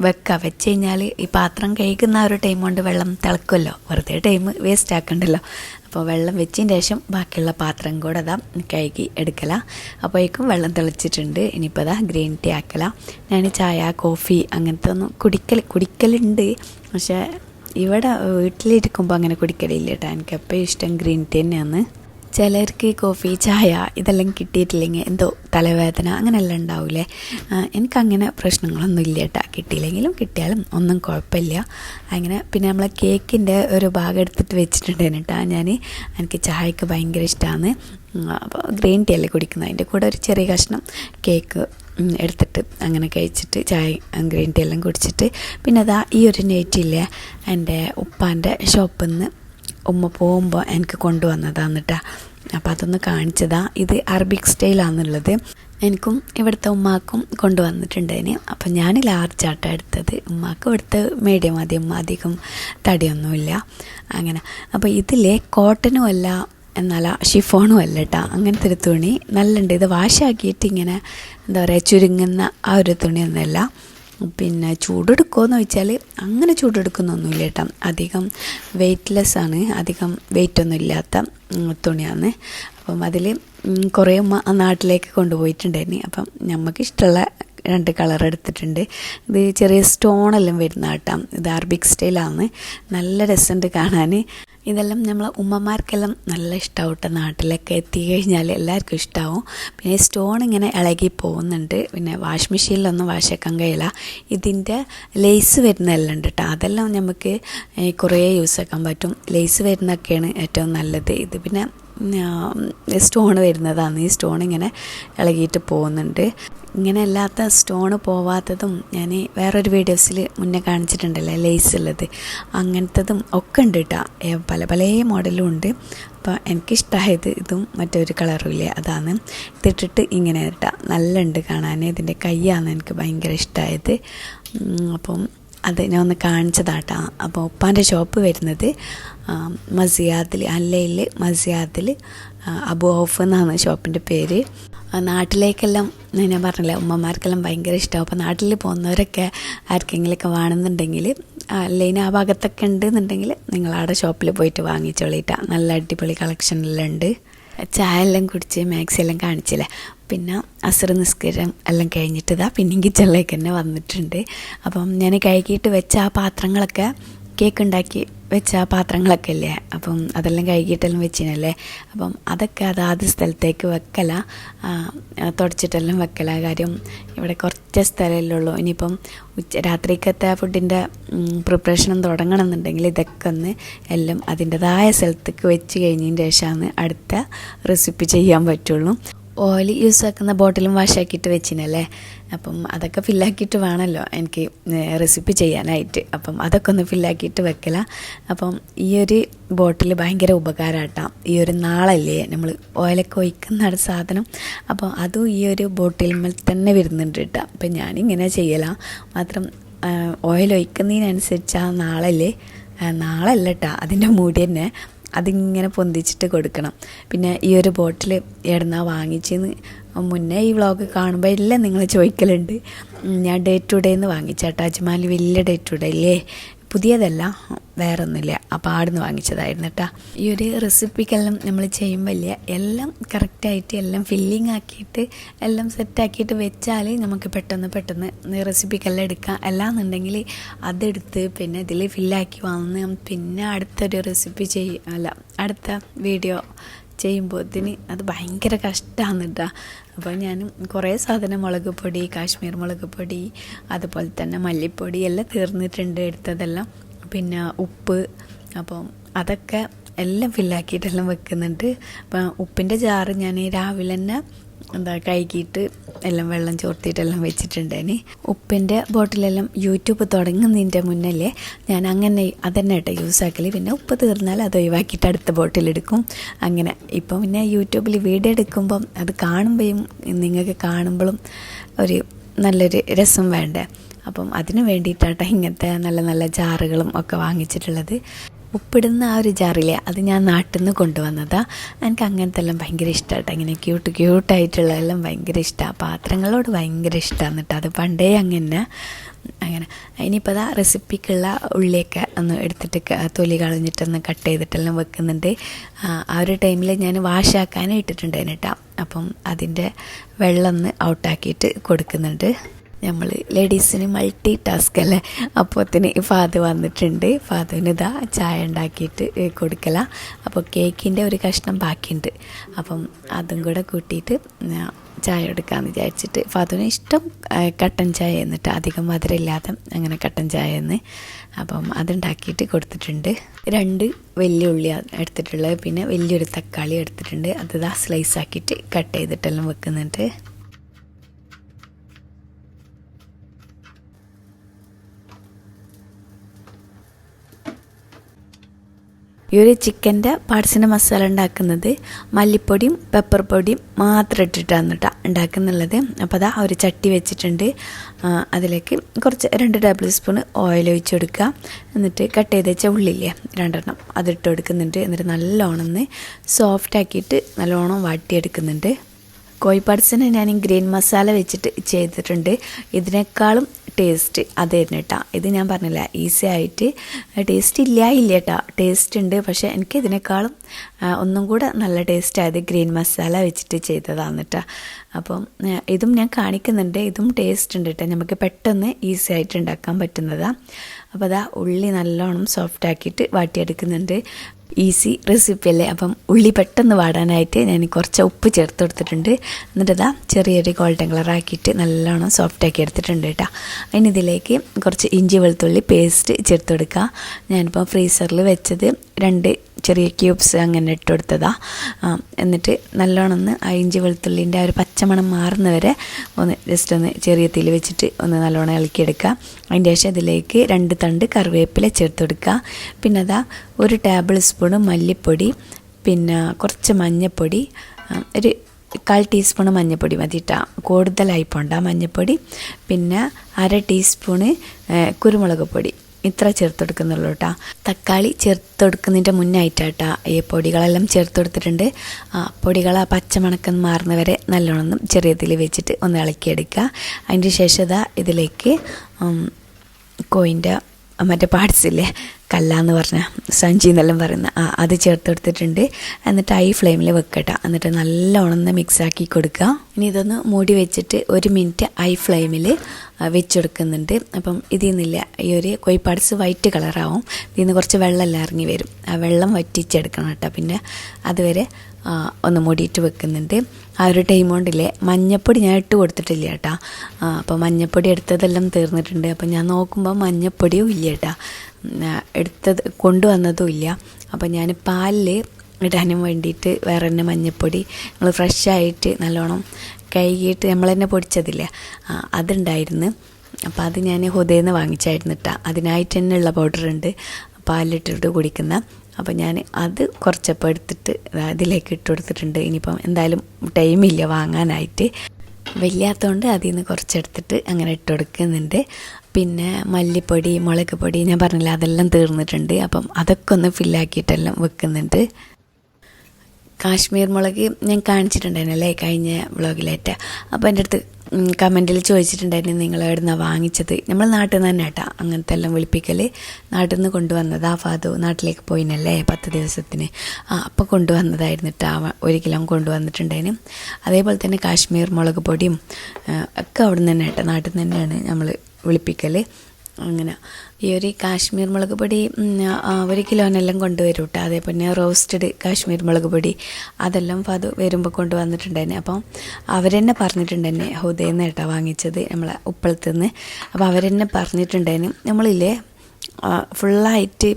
വെക്കാം വെച്ച് കഴിഞ്ഞാൽ ഈ പാത്രം കഴിക്കുന്ന ഒരു ടൈം കൊണ്ട് വെള്ളം തിളക്കുമല്ലോ വെറുതെ ടൈം വേസ്റ്റ് ആക്കണ്ടല്ലോ. അപ്പോൾ വെള്ളം വെച്ചതിന് ശേഷം ബാക്കിയുള്ള പാത്രം കൂടെ അതാ കഴുകി എടുക്കല. അപ്പോഴേക്കും വെള്ളം തിളച്ചിട്ടുണ്ട്. ഇനിയിപ്പോൾ അതാ ഗ്രീൻ ടീ ആക്കല. ഞാൻ ചായ കോഫി അങ്ങനത്തെ ഒന്നും കുടിക്കൽ കുടിക്കലുണ്ട്. പക്ഷേ ഇവിടെ വീട്ടിലിരിക്കുമ്പോൾ അങ്ങനെ കുടിക്കലില്ല കേട്ടോ. എനിക്കപ്പോൾ ഇഷ്ടം ഗ്രീൻ ടീ തന്നെയാണ്. ചിലർക്ക് കോഫി ചായ ഇതെല്ലാം കിട്ടിയിട്ടില്ലെങ്കിൽ എന്തോ തലവേദന അങ്ങനെയെല്ലാം ഉണ്ടാവില്ലേ എനിക്കങ്ങനെ പ്രശ്നങ്ങളൊന്നും ഇല്ല കേട്ടോ. കിട്ടിയില്ലെങ്കിലും കിട്ടിയാലും ഒന്നും കുഴപ്പമില്ല. അങ്ങനെ പിന്നെ നമ്മളെ കേക്കിന്റെ ഒരു ഭാഗം എടുത്തിട്ട് വെച്ചിട്ടുണ്ടായിരുന്നു കേട്ടോ. ഞാൻ എനിക്ക് ചായക്ക് ഭയങ്കര ഇഷ്ടമാണ് അപ്പോൾ ഗ്രീൻ ടീ അല്ലേ കുടിക്കുന്നത്? അതിന്റെ കൂടെ ഒരു ചെറിയ കഷ്ണം കേക്ക് എടുത്തിട്ട് അങ്ങനെ കഴിച്ചിട്ട് ചായ ഗ്രീൻ ടീ എല്ലാം കുടിച്ചിട്ട് പിന്നെ അതാ ഈ ഒരു നെയ്റ്റില്ലേ എന്റെ ഉപ്പാന്റെ ഷോപ്പിൽ നിന്ന് ഉമ്മ പോകുമ്പോൾ എനിക്ക് കൊണ്ടുവന്നതാണ് കേട്ടോ അപ്പോൾ അതൊന്ന് കാണിച്ചതാ. ഇത് അറബിക് സ്റ്റൈലാണെന്നുള്ളത് എനിക്കും ഇവിടുത്തെ ഉമ്മാക്കും കൊണ്ടുവന്നിട്ടുണ്ടതിന് അപ്പം ഞാൻ ലാർജ് ആട്ട എടുത്തത്. ഉമ്മാക്ക് ഇവിടുത്തെ മീഡിയം മതി ഉമ്മ അധികം തടിയൊന്നുമില്ല. അങ്ങനെ. അപ്പോൾ ഇതിലെ കോട്ടനും അല്ല എന്നാൽ ഷിഫോണും അല്ല കേട്ടോ അങ്ങനത്തെ ഒരു തുണി. നല്ലുണ്ട് ഇത് വാഷാക്കിയിട്ട് ഇങ്ങനെ എന്താ പറയുക ചുരുങ്ങുന്ന ആ ഒരു തുണിയൊന്നുമല്ല പിന്നെ ചൂടെടുക്കുമോയെന്ന് ചോദിച്ചാൽ അങ്ങനെ ചൂടെടുക്കുന്നൊന്നുമില്ല കേട്ടോ. അധികം വെയ്റ്റ്ലെസ് ആണ്. അധികം വെയിറ്റ് ഒന്നും ഇല്ലാത്ത തുണിയാണ്. അപ്പം അതിൽ കുറേ നാട്ടിലേക്ക് കൊണ്ടുപോയിട്ടുണ്ടായിരുന്നു. അപ്പം നമുക്ക് ഇഷ്ടമുള്ള രണ്ട് കളർ എടുത്തിട്ടുണ്ട്. ഇത് ചെറിയ സ്റ്റോണെല്ലാം വരുന്ന കേട്ടോ. ഇത് അറബിക് സ്റ്റൈലാണ് നല്ല രസമുണ്ട് കാണാൻ ഇതെല്ലാം നമ്മളെ ഉമ്മമാർക്കെല്ലാം നല്ല ഇഷ്ടമാവും കേട്ടോ നാട്ടിലൊക്കെ എത്തി കഴിഞ്ഞാൽ എല്ലാവർക്കും ഇഷ്ടമാവും പിന്നെ സ്റ്റോൺ ഇങ്ങനെ ഇളകി പോകുന്നുണ്ട്. പിന്നെ വാഷ് മെഷീനിലൊന്നും വാഷാക്കാൻ കഴിയില്ല. ഇതിന്റെ ലേസ് വരുന്നതെല്ലാം ഉണ്ട് കേട്ടോ അതെല്ലാം നമുക്ക് കുറേ യൂസ് ആക്കാൻ പറ്റും. ലേസ് വരുന്നതൊക്കെയാണ് ഏറ്റവും നല്ലത്. ഇത് പിന്നെ സ്റ്റോൺ വരുന്നതാണ്. ഈ സ്റ്റോൺ ഇങ്ങനെ ഇളകിയിട്ട് പോകുന്നുണ്ട്. ഇങ്ങനെ അല്ലാത്ത സ്റ്റോൺ പോവാത്തതും ഞാൻ വേറൊരു വീഡിയോസിൽ മുന്നേ കാണിച്ചിട്ടുണ്ടല്ലോ ലേസ് ഉള്ളത്. അങ്ങനത്തതും ഒക്കെ ഉണ്ട് കേട്ടോ പല പല മോഡലും ഉണ്ട്. അപ്പോൾ എനിക്കിഷ്ടമായത് ഇതും മറ്റൊരു കളറും ഇല്ലേ അതാണ്. ഇതിട്ടിട്ട് ഇങ്ങനെ കേട്ടോ നല്ല ഉണ്ട് കാണാൻ ഇതിന്റെ കൈയാണ് എനിക്ക് ഭയങ്കര ഇഷ്ടമായത് അപ്പം അത് ഞാൻ ഒന്ന് കാണിച്ചതാട്ടാ. അപ്പോൾ ഉപ്പാന്റെ ഷോപ്പ് വരുന്നത് മസിയാദിൽ അല്ലയിൽ മസിയാദിൽ അബു ഓഫ് എന്നാണ് ഷോപ്പിന്റെ പേര്. നാട്ടിലേക്കെല്ലാം ഞാൻ പറഞ്ഞില്ലേ ഉമ്മമാർക്കെല്ലാം ഭയങ്കര ഇഷ്ടമാണ് അപ്പോൾ നാട്ടിൽ പോകുന്നവരൊക്കെ ആർക്കെങ്കിലുമൊക്കെ വേണമെന്നുണ്ടെങ്കിൽ അല്ലെങ്കിൽ ആ ഭാഗത്തൊക്കെ ഉണ്ടെന്നുണ്ടെങ്കിൽ നിങ്ങൾ അവിടെ ഷോപ്പിൽ പോയിട്ട് വാങ്ങിച്ചോളിട്ടാ. നല്ല അടിപൊളി കളക്ഷനെല്ലാം ഉണ്ട്. ചായ എല്ലാം കുടിച്ച് മാക്സി എല്ലാം കാണിച്ചില്ലേ? പിന്നെ അസർ നിസ്കാരം എല്ലാം കഴിഞ്ഞിട്ട് ഇതാ പിന്നെ കിച്ചണിലേക്ക് തന്നെ വന്നിട്ടുണ്ട്. അപ്പം ഞാൻ കഴുകിയിട്ട് വെച്ച ആ പാത്രങ്ങളൊക്കെ കേക്ക് ഉണ്ടാക്കി വെച്ച ആ പാത്രങ്ങളൊക്കെ ഇല്ലേ? അപ്പം അതെല്ലാം കഴുകിയിട്ടെല്ലാം വെച്ചിനല്ലേ? അപ്പം അതൊക്കെ അതാത് സ്ഥലത്തേക്ക് വെക്കല. തുടച്ചിട്ടെല്ലാം വെക്കല. കാര്യം ഇവിടെ കുറച്ച് സ്ഥലമല്ലേ ഉള്ളൂ ഇനിയിപ്പം ഉച്ച രാത്രിക്കത്തെ ഫുഡിന്റെ പ്രിപ്പറേഷനും തുടങ്ങണമെന്നുണ്ടെങ്കിൽ ഇതൊക്കെ ഒന്ന് എല്ലാം അതിന്റെതായ സ്ഥലത്തേക്ക് വെച്ച് കഴിഞ്ഞതിന് ശേഷമാണ് അടുത്ത റെസിപ്പി ചെയ്യാൻ പറ്റുള്ളൂ. ഓയിൽ യൂസ് ആക്കുന്ന ബോട്ടിലും വാഷാക്കിയിട്ട് വെച്ചിനല്ലേ? അപ്പം അതൊക്കെ ഫില്ലാക്കിയിട്ട് വേണമല്ലോ എനിക്ക് റെസിപ്പി ചെയ്യാനായിട്ട്. അപ്പം അതൊക്കെ ഒന്ന് ഫില്ലാക്കിയിട്ട് വെക്കല. അപ്പം ഈ ഒരു ബോട്ടിൽ ഭയങ്കര ഉപകാരമാട്ടാം ഈ ഒരു നാളല്ലേ നമ്മൾ ഓയിലൊക്കെ ഒഴിക്കുന്ന സാധനം. അപ്പം അതും ഈ ഒരു ബോട്ടിൽമേൽ തന്നെ വരുന്നുണ്ട് കേട്ടോ അപ്പം ഞാനിങ്ങനെ ചെയ്യല. മാത്രം ഓയിൽ ഒഴിക്കുന്നതിനനുസരിച്ച് ആ നാളല്ലേ? നാളല്ല കേട്ടോ അതിന്റെ മൂടി തന്നെ. അതിങ്ങനെ പൊന്തിച്ചിട്ട് കൊടുക്കണം. പിന്നെ ഈ ഒരു ബോട്ടിൽ എവിടുന്നാ വാങ്ങിച്ചെന്ന് മുന്നേ ഈ വ്ളോഗ് കാണുമ്പോൾ എല്ലാം നിങ്ങൾ ചോദിക്കലുണ്ട്. ഞാൻ ഡേ ടു ഡേ എന്ന് വാങ്ങിച്ചാട്ടോ വലിയ ഡേ ടു ഡേ ഇല്ലേ പുതിയതല്ല. വേറെ ഒന്നുമില്ല അപ്പോൾ ആടുന്ന് വാങ്ങിച്ചതായിരുന്നു കേട്ടോ ഈ ഒരു റെസിപ്പിക്കെല്ലാം നമ്മൾ ചെയ്യുമ്പോൾ എല്ലാം കറക്റ്റായിട്ട് എല്ലാം ഫില്ലിംഗ് ആക്കിയിട്ട് എല്ലാം സെറ്റാക്കിയിട്ട് വെച്ചാൽ നമുക്ക് പെട്ടെന്ന് പെട്ടെന്ന് റെസിപ്പിക്കെല്ലാം എടുക്കാം. അല്ലാന്നുണ്ടെങ്കിൽ അതെടുത്ത് പിന്നെ ഇതിൽ ഫില്ലാക്കി വന്ന് പിന്നെ അടുത്തൊരു റെസിപ്പി ചെയ്യും അല്ല അടുത്ത വീഡിയോ ചെയ്യുമ്പോൾ ഇതിന് അത് ഭയങ്കര കഷ്ടമാണ് കേട്ടോ അപ്പോൾ ഞാൻ കുറേ സാധനം മുളക് പൊടി കാശ്മീർ മുളക് പൊടി അതുപോലെ തന്നെ മല്ലിപ്പൊടി എല്ലാം തീർന്നിട്ടുണ്ട് എടുത്തതെല്ലാം. പിന്നെ ഉപ്പ് അപ്പം അതൊക്കെ എല്ലാം ഫില്ലാക്കിയിട്ടെല്ലാം വെക്കുന്നുണ്ട്. അപ്പം ഉപ്പിന്റെ ജാറ് ഞാൻ രാവിലെ തന്നെ എന്താ കഴുകിയിട്ട് എല്ലാം വെള്ളം ചോർത്തിയിട്ടെല്ലാം വെച്ചിട്ടുണ്ടേന്. ഉപ്പിന്റെ ബോട്ടിലെല്ലാം യൂട്യൂബ് തുടങ്ങുന്നതിന്റെ മുന്നല്ലേ ഞാൻ അങ്ങനെ അതന്നെ കേട്ടോ യൂസ് ആക്കൽ. പിന്നെ ഉപ്പ് തീർന്നാൽ അത് ഒഴിവാക്കിയിട്ട് അടുത്ത ബോട്ടിലെടുക്കും അങ്ങനെ ഇപ്പം പിന്നെ യൂട്യൂബിൽ വീഡിയോ എടുക്കുമ്പം അത് കാണുമ്പോഴും നിങ്ങൾക്ക് കാണുമ്പോഴും ഒരു നല്ലൊരു രസം വേണ്ടേ? അപ്പം അതിന് വേണ്ടിയിട്ടാട്ടോ ഇങ്ങനത്തെ നല്ല നല്ല ജാറുകളും ഒക്കെ വാങ്ങിച്ചിട്ടുള്ളത്. ഉപ്പിടുന്ന ആ ഒരു ജാറില്ലേ അത് ഞാൻ നാട്ടിൽ നിന്ന് കൊണ്ടുവന്നതാണ് എനിക്ക് അങ്ങനത്തെ എല്ലാം ഭയങ്കര ഇഷ്ടമാട്ടോ ഇങ്ങനെ ക്യൂട്ട് ക്യൂട്ടായിട്ടുള്ളതെല്ലാം ഭയങ്കര ഇഷ്ടമാണ് പാത്രങ്ങളോട് ഭയങ്കര ഇഷ്ടമാണ് കേട്ടോ. അത് പണ്ടേ അങ്ങനെ അങ്ങനെ. ഇനിയിപ്പോൾ അതാ റെസിപ്പിക്കുള്ള ഉള്ളിയൊക്കെ ഒന്ന് എടുത്തിട്ട് തൊലി കളഞ്ഞിട്ടൊന്ന് കട്ട് ചെയ്തിട്ടെല്ലാം വെക്കുന്നുണ്ട്. ആ ആ ഒരു ടൈമിൽ ഞാൻ വാഷാക്കാൻ ഇട്ടിട്ടുണ്ടായിരുന്നു കേട്ടോ. അപ്പം അതിന്റെ വെള്ളം ഒന്ന് ഔട്ടാക്കിയിട്ട് കൊടുക്കുന്നുണ്ട്. നമ്മൾ ലേഡീസിന് മൾട്ടി ടാസ്ക് അല്ലേ അപ്പോത്തിന് ഫാദർ വന്നിട്ടുണ്ട് ഫാദറിന് ഇതാ ചായ ഉണ്ടാക്കിയിട്ട് കൊടുക്കല. അപ്പോൾ കേക്കിന്റെ ഒരു കഷ്ണം ബാക്കിയുണ്ട്. അപ്പം അതും കൂടെ കൂട്ടിയിട്ട് ചായ എടുക്കാമെന്ന് വിചാരിച്ചിട്ട് ഫാദറിന് ഇഷ്ടം കട്ടൻ ചായ എന്നിട്ട് അധികം മധുരമില്ലാതെ അങ്ങനെ കട്ടൻ ചായ എന്ന്. അപ്പം അതുണ്ടാക്കിയിട്ട് കൊടുത്തിട്ടുണ്ട്. രണ്ട് വലിയ ഉള്ളി എടുത്തിട്ടുള്ളത്. പിന്നെ വലിയൊരു തക്കാളി എടുത്തിട്ടുണ്ട്. അത് ഇതാ സ്ലൈസ് ആക്കിയിട്ട് കട്ട് ചെയ്തിട്ടെല്ലാം വെക്കുന്നുണ്ട്. ഈ ഒരു ചിക്കന്റെ പാർട്സിന്റെ മസാല ഉണ്ടാക്കുന്നത് മല്ലിപ്പൊടിയും പെപ്പർ പൊടിയും മാത്രം ഇട്ടിട്ടാണ് കേട്ടോ ഉണ്ടാക്കുന്നുള്ളത്. അപ്പോൾ അതാ ഒരു ചട്ടി വെച്ചിട്ടുണ്ട്. അതിലേക്ക് കുറച്ച് രണ്ട് ടേബിൾ സ്പൂൺ ഓയിൽ ഒഴിച്ച് കൊടുക്കുക. എന്നിട്ട് കട്ട് ചെയ്ത് വെച്ച ഉള്ളില്ലേ രണ്ടെണ്ണം അതിട്ട് കൊടുക്കുന്നുണ്ട്. എന്നിട്ട് നല്ലോണം സോഫ്റ്റ് ആക്കിയിട്ട് നല്ലോണം വാട്ടിയെടുക്കുന്നുണ്ട്. കോഴിപ്പാട്സിന് ഞാൻ ഗ്രീൻ മസാല വെച്ചിട്ട് ചെയ്തിട്ടുണ്ട്. ഇതിനേക്കാളും ടേസ്റ്റ് അതായിരുന്നു കേട്ടോ ഇത് ഞാൻ പറഞ്ഞില്ല ഈസി ആയിട്ട് ടേസ്റ്റ് ഇല്ല ഇല്ല കേട്ടോ ടേസ്റ്റ് ഉണ്ട് പക്ഷേ എനിക്ക് ഇതിനേക്കാളും ഒന്നും കൂടെ നല്ല ടേസ്റ്റ് ആയത് ഗ്രീൻ മസാല വെച്ചിട്ട് ചെയ്തതാണ് കേട്ടോ അപ്പം ഇതും ഞാൻ കാണിക്കുന്നുണ്ട്. ഇതും ടേസ്റ്റ് ഉണ്ട് കേട്ടോ നമുക്ക് പെട്ടെന്ന് ഈസി ആയിട്ട് ഉണ്ടാക്കാൻ പറ്റുന്നതാണ് അപ്പോൾ അതാ ഉള്ളി നല്ലോണം സോഫ്റ്റ് ആക്കിയിട്ട് വാട്ടിയെടുക്കുന്നുണ്ട്. ഈസി റെസിപ്പി അല്ലേ അപ്പം ഉള്ളി പെട്ടെന്ന് വാടാനായിട്ട് ഞാൻ കുറച്ച് ഉപ്പ് ചേർത്ത് കൊടുത്തിട്ടുണ്ട്. എന്നിട്ട് ഇതാ ചെറിയൊരു ഗോൾഡൻ കളർ ആക്കിയിട്ട് നല്ലോണം സോഫ്റ്റ് ആക്കി എടുത്തിട്ടുണ്ട് കേട്ടോ. അതിന് ഇതിലേക്ക് കുറച്ച് ഇഞ്ചി വെളുത്തുള്ളി പേസ്റ്റ് ചേർത്ത് കൊടുക്കുക ഞാനിപ്പോൾ ഫ്രീസറിൽ വെച്ചത് രണ്ട് ചെറിയ ക്യൂബ്സ് അങ്ങനെ ഇട്ട് കൊടുത്തതാ എന്നിട്ട് നല്ലോണം ഒന്ന് ആ വെളുത്തുള്ളിന്റെ ആ ഒരു പച്ചമണം മാറുന്നവരെ ഒന്ന് ജസ്റ്റ് ഒന്ന് ചെറിയ തീയിൽ വെച്ചിട്ട് ഒന്ന് നല്ലോണം ഇളക്കിയെടുക്കുക. അതിന്റെ ശേഷം ഇതിലേക്ക് രണ്ട് തണ്ട് കറിവേപ്പില ചേർത്ത് കൊടുക്കുക പിന്നെ അതാ ഒരു ടേബിൾ സ്പൂണ് മല്ലിപ്പൊടി പിന്നെ കുറച്ച് മഞ്ഞൾപ്പൊടി ഒരു കാൽ ടീസ്പൂണ് മഞ്ഞൾപ്പൊടി മതി കേട്ടോ കൂടുതലായി പോണ്ട മഞ്ഞൾപ്പൊടി പിന്നെ അര ടീസ്പൂണ് കുരുമുളക് പൊടി. ഇത്ര ചേർത്ത് കൊടുക്കുന്നുള്ളൂ കേട്ടോ തക്കാളി ചേർത്ത് കൊടുക്കുന്നതിന്റെ മുന്നായിട്ടാട്ടാ ഈ പൊടികളെല്ലാം ചേർത്ത് കൊടുത്തിട്ടുണ്ട് ആ പൊടികൾ ആ പച്ചമണക്കം മാറുന്നവരെ നല്ലോണം ചെറിയ വെച്ചിട്ട് ഒന്ന് ഇളക്കിയെടുക്കുക. അതിന്റെ ശേഷം ഇതാ ഇതിലേക്ക് കോയിന്റെ മറ്റേ പാർട്സ് കല്ലാന്ന് പറഞ്ഞ സഞ്ചി എന്നെല്ലാം പറയുന്ന. ആ അത് ചേർത്ത് കൊടുത്തിട്ടുണ്ട്. എന്നിട്ട് ഹൈ ഫ്ലെയിമിൽ വെക്കട്ടെ. എന്നിട്ട് നല്ലോണം ഒന്ന് മിക്സാക്കി കൊടുക്കുക ഇനി ഇതൊന്ന് മൂടി വെച്ചിട്ട് ഒരു മിനിറ്റ് ഹൈ ഫ്ലെയിമിൽ വെച്ചെടുക്കുന്നുണ്ട്. അപ്പം ഇതിൽ നിന്നില്ല ഈ ഒരു കൊയ്പാട്സ് വൈറ്റ് കളറാവും. ഇതിൽ നിന്ന് കുറച്ച് വെള്ളമെല്ലാം ഇറങ്ങി വരും. ആ വെള്ളം വറ്റിച്ചെടുക്കണം കേട്ടോ. പിന്നെ അതുവരെ ഒന്ന് മൂടിയിട്ട് വെക്കുന്നുണ്ട്. ആ ഒരു ടൈം കൊണ്ടില്ലേ മഞ്ഞപ്പൊടി ഞാൻ ഇട്ട് കൊടുത്തിട്ടില്ല കേട്ടാ അപ്പോൾ മഞ്ഞപ്പൊടി എടുത്തതെല്ലാം തീർന്നിട്ടുണ്ട്. അപ്പോൾ ഞാൻ നോക്കുമ്പോൾ മഞ്ഞപ്പൊടിയും ഇല്ല കേട്ടാ എടുത്തത് കൊണ്ടുവന്നതും ഇല്ല. അപ്പോൾ ഞാൻ പാലിൽ ഇടാനും വേണ്ടിയിട്ട് വേറെ തന്നെ മഞ്ഞപ്പൊടി നമ്മൾ ഫ്രഷായിട്ട് നല്ലോണം കഴുകിയിട്ട് നമ്മൾ തന്നെ പൊടിച്ചതില്ലേ? അതുണ്ടായിരുന്നു. അപ്പോൾ അത് ഞാൻ ഹുദയിൽ നിന്ന് വാങ്ങിച്ചായിരുന്നു ഇട്ടാ അതിനായിട്ട് തന്നെ ഉള്ള പൗഡർ ഉണ്ട്. പാലിലിട്ടിട്ട് കുടിക്കുന്ന. അപ്പോൾ ഞാൻ അത് കുറച്ചപ്പോൾ എടുത്തിട്ട് ദാ ഇതിലേക്ക് ഇട്ട് കൊടുത്തിട്ടുണ്ട്. ഇനിയിപ്പം എന്തായാലും ടൈമില്ല വാങ്ങാനായിട്ട്. വലിയാത്തതുകൊണ്ട് അതിൽ നിന്ന് കുറച്ചെടുത്തിട്ട് അങ്ങനെ ഇട്ട് കൊടുക്കുന്നുണ്ട്. പിന്നെ മല്ലിപ്പൊടി മുളക് പൊടി ഞാൻ പറഞ്ഞില്ല അതെല്ലാം തീർന്നിട്ടുണ്ട്. അപ്പം അതൊക്കെ ഒന്ന് ഫില്ലാക്കിയിട്ടെല്ലാം വെക്കുന്നുണ്ട്. കാശ്മീർ മുളക് ഞാൻ കാണിച്ചിട്ടുണ്ടായിരുന്നല്ലേ കഴിഞ്ഞ വ്ളോഗിലേറ്റ്. അപ്പോൾ എന്റെ അടുത്ത് കമന്റിൽ ചോദിച്ചിട്ടുണ്ടായിരുന്നു നിങ്ങൾ എവിടെ നിന്നാണ് വാങ്ങിച്ചത്. നമ്മൾ നാട്ടിൽ നിന്ന് തന്നെ കേട്ടോ അങ്ങനത്തെ എല്ലാം വിളിപ്പിക്കൽ നാട്ടിൽ നിന്ന് കൊണ്ടുവന്നതാ ഫാദു നാട്ടിലേക്ക് പോയിനല്ലേ പത്ത് ദിവസത്തിന്. ആ അപ്പോൾ കൊണ്ടുവന്നതായിരുന്നു കേട്ടോ ഒരു കിലോ കൊണ്ടുവന്നിട്ടുണ്ടായിരുന്നു. അതേപോലെ തന്നെ കാശ്മീർ മുളക് പൊടിയും ഒക്കെ അവിടെ നിന്ന് തന്നെ കേട്ടോ നാട്ടിൽ നിന്ന് തന്നെയാണ് നമ്മൾ വിളിപ്പിക്കൽ അങ്ങനെ. ഈ ഒരു കാശ്മീർ മുളക് പൊടി ഒരു കിലോനെല്ലാം കൊണ്ടുവരും കേട്ടോ അതേപോലെ റോസ്റ്റഡ് കാശ്മീർ മുളക് പൊടി അതെല്ലാം അത് വരുമ്പോൾ കൊണ്ടുവന്നിട്ടുണ്ടായിരുന്നു അപ്പം അവരെന്നെ പറഞ്ഞിട്ടുണ്ടായിരുന്നു നിന്ന് കേട്ടോ വാങ്ങിച്ചത് നമ്മളെ ഉപ്പളത്തുനിന്ന് അപ്പോൾ അവരെന്നെ പറഞ്ഞിട്ടുണ്ടായിരുന്നു നമ്മളില്ലേ ഫുള്ളായിട്ട്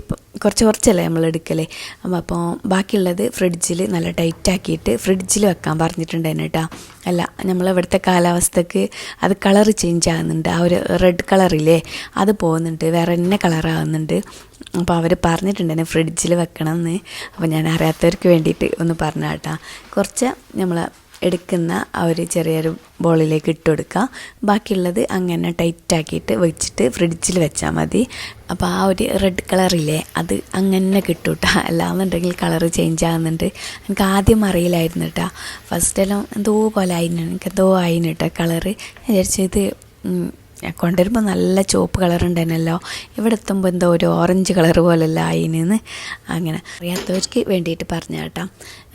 കുറച്ച് കുറച്ചല്ലേ നമ്മൾ എടുക്കലേ? അപ്പം അപ്പോൾ ബാക്കിയുള്ളത് ഫ്രിഡ്ജിൽ നല്ല ടൈറ്റാക്കിയിട്ട് ഫ്രിഡ്ജിൽ വെക്കാൻ പറഞ്ഞിട്ടുണ്ടായിരുന്നു കേട്ടോ. അല്ല നമ്മളിവിടുത്തെ കാലാവസ്ഥക്ക് അത് കളർ ചേഞ്ച് ആകുന്നുണ്ട്. ആ ഒരു റെഡ് കളറില്ലേ അത് പോകുന്നുണ്ട്. വേറെ തന്നെ കളറാകുന്നുണ്ട് അപ്പോൾ അവർ പറഞ്ഞിട്ടുണ്ടായിരുന്നു ഫ്രിഡ്ജിൽ വെക്കണം എന്ന് അപ്പോൾ ഞാൻ അറിയാത്തവർക്ക് വേണ്ടിയിട്ട് ഒന്ന് പറഞ്ഞ കേട്ടോ കുറച്ച് നമ്മൾ എടുക്കുന്ന ആ ഒരു ചെറിയൊരു ബോളിലേക്ക് ഇട്ട് കൊടുക്കുക ബാക്കിയുള്ളത് അങ്ങനെ ടൈറ്റാക്കിയിട്ട് വെച്ചിട്ട് ഫ്രിഡ്ജിൽ വെച്ചാൽ മതി. അപ്പോൾ ആ ഒരു റെഡ് കളറില്ലേ അത് അങ്ങനെ കിട്ടും കേട്ടോ അല്ലാന്നുണ്ടെങ്കിൽ കളറ് ചേഞ്ച് ആകുന്നുണ്ട്. എനിക്ക് ആദ്യം അറിയില്ലായിരുന്നു കേട്ടോ ഫസ്റ്റെല്ലാം എന്തോ പോലെ ആയിരുന്നു എനിക്ക് എന്തോ ആയിരുന്നു കേട്ടോ കളറ് ഞാൻ കൊണ്ടുവരുമ്പോൾ നല്ല ചുവപ്പ് കളർ ഉണ്ടായിരുന്നല്ലോ ഇവിടെ എത്തുമ്പോൾ എന്തോ ഒരു ഓറഞ്ച് കളർ പോലെയല്ല ആയിന്ന്. അങ്ങനെ അറിയാത്തവർക്ക് വേണ്ടിയിട്ട് പറഞ്ഞു കേട്ടോ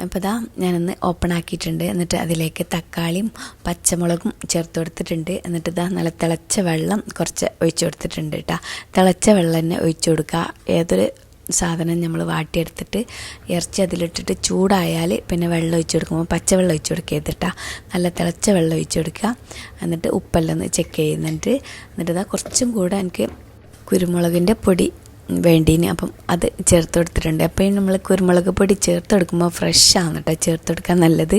അപ്പോൾ ഇതാ ഞാനൊന്ന് ഓപ്പൺ ആക്കിയിട്ടുണ്ട്. എന്നിട്ട് അതിലേക്ക് തക്കാളിയും പച്ചമുളകും ചേർത്ത് കൊടുത്തിട്ടുണ്ട്. എന്നിട്ട് ഇതാ നല്ല തിളച്ച വെള്ളം കുറച്ച് ഒഴിച്ചു കൊടുത്തിട്ടുണ്ട് കേട്ടോ തിളച്ച വെള്ളം തന്നെ ഒഴിച്ചു കൊടുക്കുക ഏതൊരു സാധനം നമ്മൾ വാട്ടിയെടുത്തിട്ട് ഇറച്ചി അതിലിട്ടിട്ട് ചൂടായാൽ പിന്നെ വെള്ളം ഒഴിച്ച് കൊടുക്കുമ്പോൾ പച്ചവെള്ളം ഒഴിച്ച് കൊടുക്കരുത് കേട്ടോ. നല്ല തിളച്ച വെള്ളം ഒഴിച്ച് കൊടുക്കുക. എന്നിട്ട് ഉപ്പെല്ലാം ഒന്ന് ചെക്ക് ചെയ്യുന്നുണ്ട്. എന്നിട്ട് കുറച്ചും കൂടെ എനിക്ക് കുരുമുളകിന്റെ പൊടി വേണ്ടീന്. അപ്പം അത് ചേർത്ത് കൊടുത്തിട്ടുണ്ട് അപ്പോൾ നമ്മൾ കുരുമുളക് പൊടി ചേർത്ത് കൊടുക്കുമ്പോൾ ഫ്രഷ് ആണ് കേട്ടോ ചേർത്ത് കൊടുക്കാൻ നല്ലത്.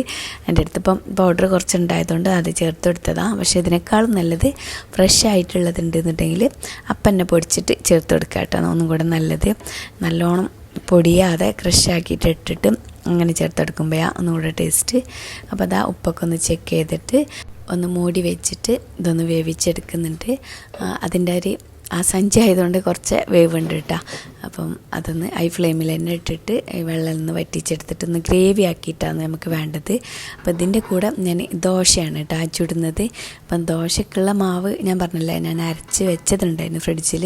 എന്റെ അടുത്ത് ഇപ്പം പൗഡർ കുറച്ചുണ്ടായതുകൊണ്ട് അത് ചേർത്ത് കൊടുത്തതാണ് പക്ഷേ ഇതിനേക്കാളും നല്ലത് ഫ്രഷ് ആയിട്ടുള്ളത് ഉണ്ടെന്നുണ്ടെങ്കിൽ അപ്പം തന്നെ പൊടിച്ചിട്ട് ചേർത്ത് കൊടുക്കുക കേട്ടോ ഒന്നും കൂടെ നല്ലത്. നല്ലോണം പൊടിയാതെ ക്രഷാക്കിയിട്ട് ഇട്ടിട്ട് അങ്ങനെ ചേർത്തെടുക്കുമ്പോഴാണ് ഒന്നുകൂടെ ടേസ്റ്റ്. അപ്പോൾ അതാ ഉപ്പൊക്കെ ഒന്ന് ചെക്ക് ചെയ്തിട്ട് ഒന്ന് മൂടി വെച്ചിട്ട് ഇതൊന്ന് വേവിച്ചെടുക്കുന്നുണ്ട്. അതിന്റെ ഒരു ആ സഞ്ചി ആയതുകൊണ്ട് കുറച്ച് വേവ് ഉണ്ട് കേട്ടോ. അപ്പം അതൊന്ന് ഹൈ ഫ്ലെയിമിൽ തന്നെ ഇട്ടിട്ട് വെള്ളം ഒന്ന് വറ്റിച്ചെടുത്തിട്ട് ഒന്ന് ഗ്രേവി ആക്കിയിട്ടാണ് നമുക്ക് വേണ്ടത്. അപ്പോൾ ഇതിന്റെ കൂടെ ഞാൻ ദോശയാണ് കേട്ടോ ചുടുന്നത്. അപ്പം ദോശക്കുള്ള മാവ് ഞാൻ പറഞ്ഞല്ലേ ഞാൻ അരച്ച് വെച്ചതുണ്ടായിരുന്നു ഫ്രിഡ്ജിൽ.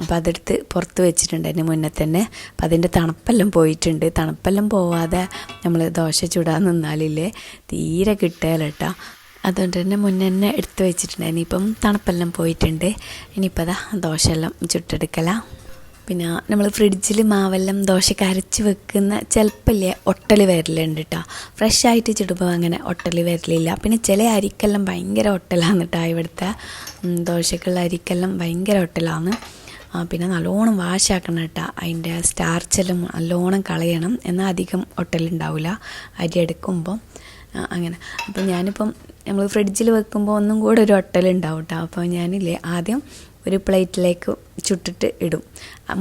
അപ്പോൾ അതെടുത്ത് പുറത്ത് വെച്ചിട്ടുണ്ടായിരുന്നു മുന്നേ തന്നെ. അപ്പോൾ അതിന്റെ തണുപ്പെല്ലാം പോയിട്ടുണ്ട്. തണുപ്പെല്ലാം പോവാതെ നമ്മൾ ദോശ ചുടാൻ നിന്നാലില്ലേ തീരെ കിട്ടുകയില്ല കേട്ടോ. അതുകൊണ്ട് തന്നെ മുന്നേ തന്നെ എടുത്ത് വെച്ചിട്ടുണ്ടായിരുന്നു. ഇപ്പം തണുപ്പെല്ലാം പോയിട്ടുണ്ട്. ഇനിയിപ്പോൾ അതാ ദോശ എല്ലാം ചുട്ടെടുക്കല. പിന്നെ നമ്മൾ ഫ്രിഡ്ജിൽ മാവെല്ലാം ദോശയ്ക്ക് അരച്ച് വെക്കുന്ന ചിലപ്പോൾ ഒട്ടൽ വരലുണ്ട് കേട്ടോ ഫ്രഷ് ആയിട്ട് ചുടുമ്പോൾ അങ്ങനെ ഒട്ടൽ വരലില്ല. പിന്നെ ചില അരിക്കെല്ലാം ഭയങ്കര ഒട്ടലാണ് കേട്ടോ ഇവിടുത്തെ ദോശക്കുള്ള അരിക്കെല്ലാം ഭയങ്കര ഒട്ടലാണ് പിന്നെ നല്ലോണം വാഷാക്കണം കേട്ടോ അതിന്റെ സ്റ്റാർച്ചെല്ലാം നല്ലോണം കളയണം. എന്നാൽ അധികം ഒട്ടലുണ്ടാവില്ല അരി എടുക്കുമ്പോൾ അങ്ങനെ. അപ്പം ഞാനിപ്പം നമ്മൾ ഫ്രിഡ്ജിൽ വെക്കുമ്പോൾ ഒന്നും കൂടെ ഒരു ഒട്ടലുണ്ടാവും കേട്ടോ അപ്പോൾ ഞാനില്ലേ ആദ്യം ഒരു പ്ലേറ്റിലേക്ക് ചുട്ടിട്ട് ഇടും.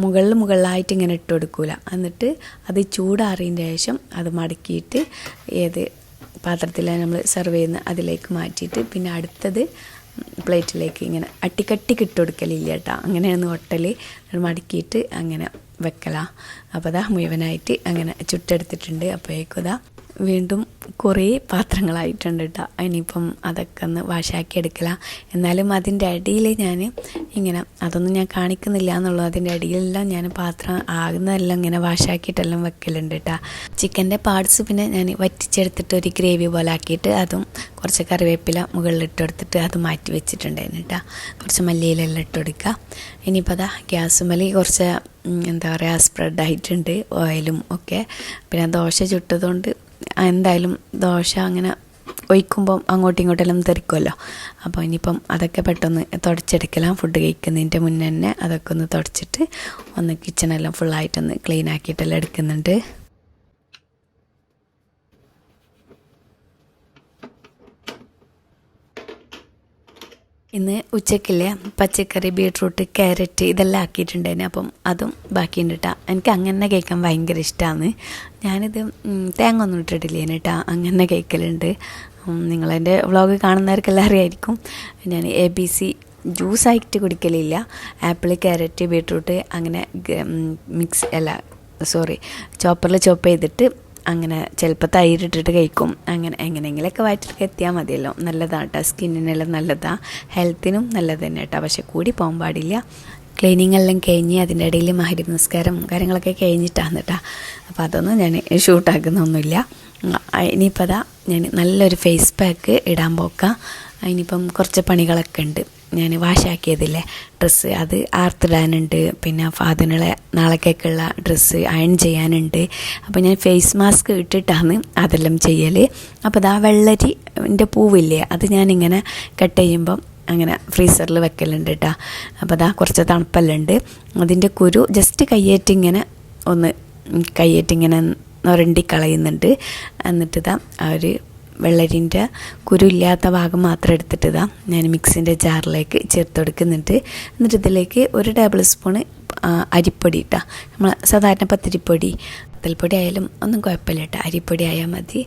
മുകളിൽ മുകളിലായിട്ട് ഇങ്ങനെ ഇട്ട് കൊടുക്കൂല. എന്നിട്ട് അത് ചൂടാറിയതിന്റെ ശേഷം അത് മടക്കിയിട്ട് ഏത് പാത്രത്തിലാണ് നമ്മൾ സെർവ് ചെയ്യുന്ന അതിലേക്ക് മാറ്റിയിട്ട് പിന്നെ അടുത്തത് പ്ലേറ്റിലേക്ക് ഇങ്ങനെ അട്ടിക്കട്ടി ഇട്ട് കൊടുക്കലില്ല കേട്ടോ. അങ്ങനെയാണ് ഒട്ടൽ മടക്കിയിട്ട് അങ്ങനെ വെക്കലാ. അപ്പോൾ അതാ മുഴുവനായിട്ട് അങ്ങനെ ചുട്ടെടുത്തിട്ടുണ്ട്. അപ്പോഴേക്കും ഇതാ വീണ്ടും കുറേ പാത്രങ്ങളായിട്ടുണ്ട് കേട്ടോ ഇനിയിപ്പം അതൊക്കെ ഒന്ന് വാഷാക്കി എടുക്കല. എന്നാലും അതിന്റെ അടിയിൽ ഞാൻ ഇങ്ങനെ അതൊന്നും ഞാൻ കാണിക്കുന്നില്ല എന്നുള്ളൂ. അതിന്റെ അടിയിലെല്ലാം ഞാൻ പാത്രം ആകുന്നതെല്ലാം ഇങ്ങനെ വാഷാക്കിയിട്ടെല്ലാം വെക്കലുണ്ട് കേട്ടോ ചിക്കന്റെ പാർട്സ് പിന്നെ ഞാൻ വറ്റിച്ചെടുത്തിട്ട് ഒരു ഗ്രേവി പോലെ ആക്കിയിട്ട് അതും കുറച്ച് കറിവേപ്പില മുകളിൽ ഇട്ട് കൊടുത്തിട്ട് അത് മാറ്റി വെച്ചിട്ടുണ്ടായിരുന്നു കേട്ടോ കുറച്ച് മല്ലിയിലെല്ലാം ഇട്ട് കൊടുക്കുക ഇനിയിപ്പോൾ അതാ ഗ്യാസ് മല്ലി കുറച്ച് എന്താ പറയുക സ്പ്രെഡ് ആയിട്ടുണ്ട് ഓയിലും ഒക്കെ. പിന്നെ ദോശ ചുട്ടതുകൊണ്ട് എന്തായാലും ദോശ അങ്ങനെ ഒഴിക്കുമ്പം അങ്ങോട്ടും ഇങ്ങോട്ടെല്ലാം തെറിക്കുമല്ലോ അപ്പോൾ ഇനിയിപ്പം അതൊക്കെ പെട്ടെന്ന് തുടച്ചെടുക്കലാം. ഫുഡ് കഴിക്കുന്നതിന്റെ മുന്നേ തന്നെ അതൊക്കെ ഒന്ന് തുടച്ചിട്ട് ഒന്ന് കിച്ചണെല്ലാം ഫുള്ളായിട്ടൊന്ന് ക്ലീൻ ആക്കിയിട്ടെല്ലാം എടുക്കുന്നുണ്ട്. ഇന്ന് ഉച്ചക്കില്ല പച്ചക്കറി ബീട്രൂട്ട് ക്യാരറ്റ് ഇതെല്ലാം ആക്കിയിട്ടുണ്ടായിരുന്നു. അപ്പം അതും ബാക്കിയുണ്ട് കേട്ടോ എനിക്ക് അങ്ങനെ കേൾക്കാൻ ഭയങ്കര ഇഷ്ടമാണ് ഞാനിത് തേങ്ങ ഒന്നും ഇട്ടിട്ടില്ലേന് കേട്ടോ അങ്ങനെ കേൾക്കലുണ്ട് നിങ്ങളെന്റെ വ്ളോഗ് കാണുന്നവർക്കെല്ലാം അറിയായിരിക്കും. ഞാൻ എ ബി സി ജ്യൂസായിട്ട് കുടിക്കലില്ല. ആപ്പിൾ ക്യാരറ്റ് ബീട്രൂട്ട് അങ്ങനെ മിക്സ് അല്ല സോറി ചോപ്പറിൽ ചോപ്പ് ചെയ്തിട്ട് അങ്ങനെ ചിലപ്പോൾ തൈരിട്ടിട്ട് കഴിക്കും. അങ്ങനെ എങ്ങനെയെങ്കിലുമൊക്കെ വയറ്റിലേക്ക് എത്തിയാൽ മതിയല്ലോ. നല്ലതാണ് കേട്ടോ സ്കിന്നിനെല്ലാം നല്ലതാണ് ഹെൽത്തിനും നല്ലത് തന്നെ കേട്ടോ പക്ഷെ കൂടി പോകാൻ പാടില്ല. ക്ലീനിങ് എല്ലാം കഴിഞ്ഞ് അതിന്റെ ഇടയിൽ മഹരി നമസ്കാരം കാര്യങ്ങളൊക്കെ കഴിഞ്ഞിട്ടാണ് കേട്ടോ അപ്പോൾ അതൊന്നും ഞാൻ ഷൂട്ടാക്കുന്നൊന്നുമില്ല. ഇനിയിപ്പോൾ അതാ ഞാൻ നല്ലൊരു ഫേസ് പാക്ക് ഇടാൻ പോക്കാം. ഇനിയിപ്പം കുറച്ച് പണികളൊക്കെ ഉണ്ട്. ഞാൻ വാഷാക്കിയതില്ലേ ഡ്രസ്സ് അത് ആർത്തിടാനുണ്ട്. പിന്നെ ഫാദിനുള്ള നാളേക്കൊക്കെയുള്ള ഡ്രസ്സ് അയൺ ചെയ്യാനുണ്ട്. അപ്പോൾ ഞാൻ ഫേസ് മാസ്ക് ഇട്ടിട്ടാണ് അതെല്ലാം ചെയ്യൽ അപ്പോൾ അതാ വെള്ളരിന്റെ പൂവില്ലേ അത് ഞാനിങ്ങനെ കട്ട് ചെയ്യുമ്പം അങ്ങനെ ഫ്രീസറിൽ വെക്കലുണ്ട് കേട്ടോ അപ്പോൾ അതാ കുറച്ച് തണുപ്പെല്ലാം ഉണ്ട് അതിന്റെ കുരു ജസ്റ്റ് കയ്യേറ്റിങ്ങനെ ഒന്ന് കയ്യേറ്റിങ്ങനെ നൊരണ്ടി കളയുന്നുണ്ട് എന്നിട്ട് ഇതാ ആ ഒരു വെള്ളരിന്റെ കുരുല്ലാത്ത ഭാഗം മാത്രം എടുത്തിട്ട് ഇതാ ഞാൻ മിക്സിന്റെ ജാറിലേക്ക് ചേർത്ത് കൊടുക്കുന്നുണ്ട് എന്നിട്ട് ഇതിലേക്ക് ഒരു ടേബിൾ സ്പൂണ് അരിപ്പൊടി ഇട്ടാ. നമ്മൾ സാധാരണ പത്തിരിപ്പൊടി പത്തൽപ്പൊടി ആയാലും ഒന്നും കുഴപ്പമില്ല കേട്ടോ. അരിപ്പൊടി ആയാൽ മതി.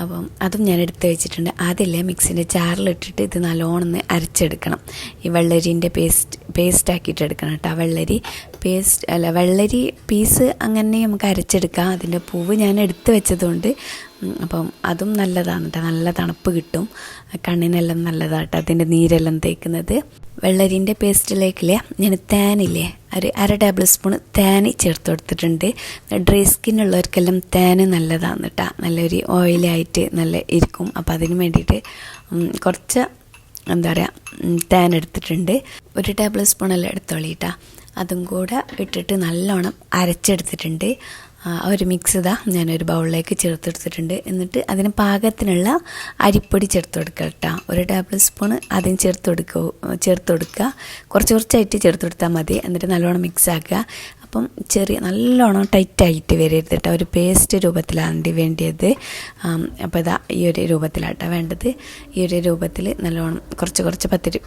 അപ്പം അതും ഞാൻ എടുത്ത് വെച്ചിട്ടുണ്ട്. ആദ്യമല്ലേ മിക്സിന്റെ ജാറിലിട്ടിട്ട് ഇത് നല്ലോണം അരച്ചെടുക്കണം. ഈ വെള്ളരീന്റെ പേസ്റ്റ് പേസ്റ്റ് ആക്കിയിട്ട് എടുക്കണം കേട്ടോ. വെള്ളരി പേസ്റ്റ് അല്ല വെള്ളരി പീസ് അങ്ങനെ നമുക്ക് അരച്ചെടുക്കാം. അതിന്റെ പൂവ് ഞാൻ എടുത്ത് വെച്ചതുകൊണ്ട് അപ്പം അതും നല്ലതാണ് കേട്ടോ നല്ല തണുപ്പ് കിട്ടും. കണ്ണിനെല്ലാം നല്ലതാണ് കേട്ടോ അതിന്റെ നീരെല്ലാം തേക്കുന്നത്. വെള്ളരിന്റെ പേസ്റ്റിലേക്കില്ലേ ഞാൻ തേനില്ലേ? ഒരു അര ടേബിൾ സ്പൂൺ തേനി ചേർത്ത് കൊടുത്തിട്ടുണ്ട്. ഡ്രൈ സ്കിൻ ഉള്ളവർക്കെല്ലാം തേൻ നല്ലതാണ് കേട്ടോ നല്ലൊരു ഓയിലായിട്ട് നല്ല ഇരിക്കും. അപ്പം അതിന് വേണ്ടിയിട്ട് കുറച്ച് എന്താ പറയുക തേൻ എടുത്തിട്ടുണ്ട്. ഒരു ടേബിൾ സ്പൂണെല്ലാം എടുത്തോളിട്ടാ അതും കൂടെ ഇട്ടിട്ട് നല്ലോണം അരച്ചെടുത്തിട്ടുണ്ട്. ഒരു മിക്സ് ഇതാ ഞാനൊരു ബൗളിലേക്ക് ചേർത്തെടുത്തിട്ടുണ്ട്. എന്നിട്ട് അതിന് പാകത്തിനുള്ള അരിപ്പൊടി ചേർത്ത് കൊടുക്കുക കേട്ടോ ഒരു ടേബിൾ സ്പൂൺ ആദ്യം ചേർത്ത് കൊടുക്കുക ചേർത്ത് കൊടുക്കുക കുറച്ച് കുറച്ചായിട്ട് ചേർത്ത് കൊടുത്താൽ മതി. എന്നിട്ട് നല്ലോണം മിക്സ് ആക്കുക. അപ്പം ചെറിയ നല്ലോണം ടൈറ്റായിട്ട് വരരുത് കേട്ടോ ഒരു പേസ്റ്റ് രൂപത്തിലാണ് വേണ്ടിയത്. അപ്പോൾ ഇതാ ഈ ഒരു രൂപത്തിലാട്ടോ വേണ്ടത്. ഈ ഒരു രൂപത്തിൽ നല്ലോണം കുറച്ച് കുറച്ച് പത്തിരി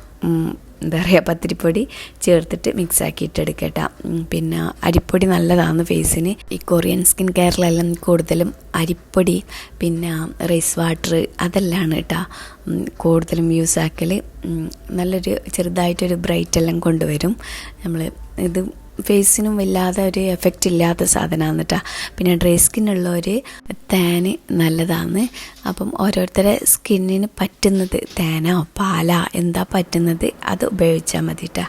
എന്താ പറയുക പത്തിരിപ്പൊടി ചേർത്തിട്ട് മിക്സ് പിന്നെ അരിപ്പൊടി നല്ലതാണ് ഫേസിന്. ഈ കൊറിയൻ സ്കിൻ കെയറിലെല്ലാം കൂടുതലും അരിപ്പൊടി പിന്നെ റൈസ് വാട്ടർ അതെല്ലാം കേട്ടോ. കൂടുതലും യൂസ് ആക്കൽ നല്ലൊരു ചെറുതായിട്ടൊരു ബ്രൈറ്റ് എല്ലാം കൊണ്ടുവരും. നമ്മൾ ഇത് ഫേസിനും വല്ലാതെ ഒരു എഫക്റ്റ് ഇല്ലാത്ത സാധനമാണ് കേട്ടോ പിന്നെ ഡ്രൈ സ്കിന്നുള്ളവർ തേന് നല്ലതാണ്. അപ്പം ഓരോരുത്തരെ സ്കിന്നിന് പറ്റുന്നത് തേനോ പാലാ എന്താ പറ്റുന്നത് അത് ഉപയോഗിച്ചാൽ മതി കേട്ടോ